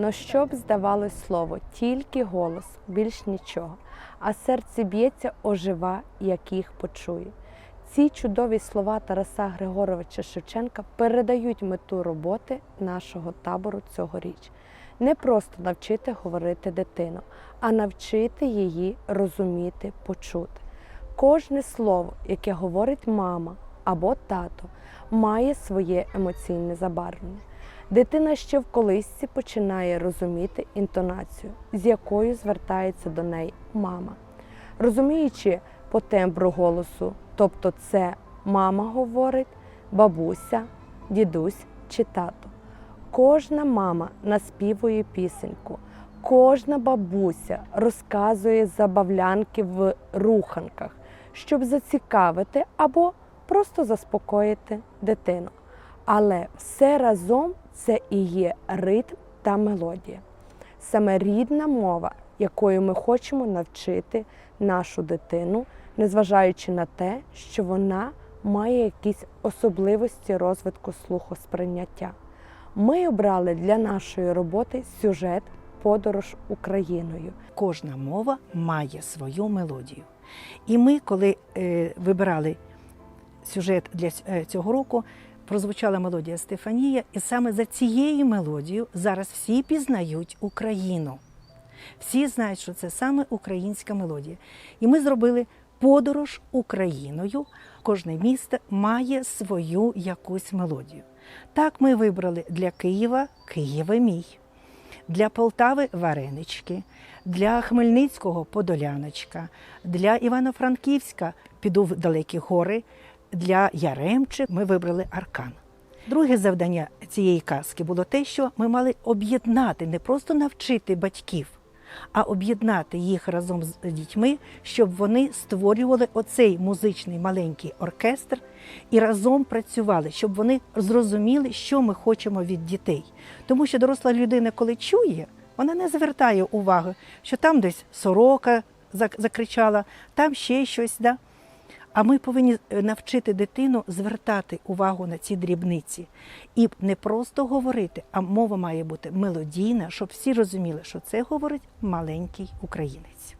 Но щоб здавалось слово, тільки голос, більш нічого, а серце б'ється, ожива, як їх почує. Ці чудові слова Тараса Григоровича Шевченка передають мету роботи нашого табору цьогоріч. Не просто навчити говорити дитину, а навчити її розуміти, почути. Кожне слово, яке говорить мама або тато, має своє емоційне забарвлення. Дитина ще в колисці починає розуміти інтонацію, з якою звертається до неї мама. Розуміючи по тембру голосу, тобто це мама говорить, бабуся, дідусь чи тато. Кожна мама наспівує пісеньку, кожна бабуся розказує забавлянки в руханках, щоб зацікавити або просто заспокоїти дитину. Але все разом це і є ритм та мелодія. Саме рідна мова, якою ми хочемо навчити нашу дитину, незважаючи на те, що вона має якісь особливості розвитку слухосприйняття. Ми обрали для нашої роботи сюжет Подорож Україною. Кожна мова має свою мелодію. І ми, коли е, вибирали сюжет для е, цього року, прозвучала мелодія Стефанія, і саме за цією мелодією зараз всі пізнають Україну. Всі знають, що це саме українська мелодія. І ми зробили подорож Україною. Кожне місто має свою якусь мелодію. Так ми вибрали для Києва Києва мій для Полтави варенички, для Хмельницького подоляночка, для Івано-Франківська піду в далекі гори, для Яремчи ми вибрали аркан. Друге завдання цієї казки було те, що ми мали об'єднати, не просто навчити батьків, а об'єднати їх разом з дітьми, щоб вони створювали оцей музичний маленький оркестр і разом працювали, щоб вони зрозуміли, що ми хочемо від дітей. Тому що доросла людина, коли чує, вона не звертає уваги, що там десь сорока закричала, там ще щось. Да? А ми повинні е, навчити дитину звертати увагу на ці дрібниці і не просто говорити, а мова має бути мелодійна, щоб всі розуміли, що це говорить маленький українець.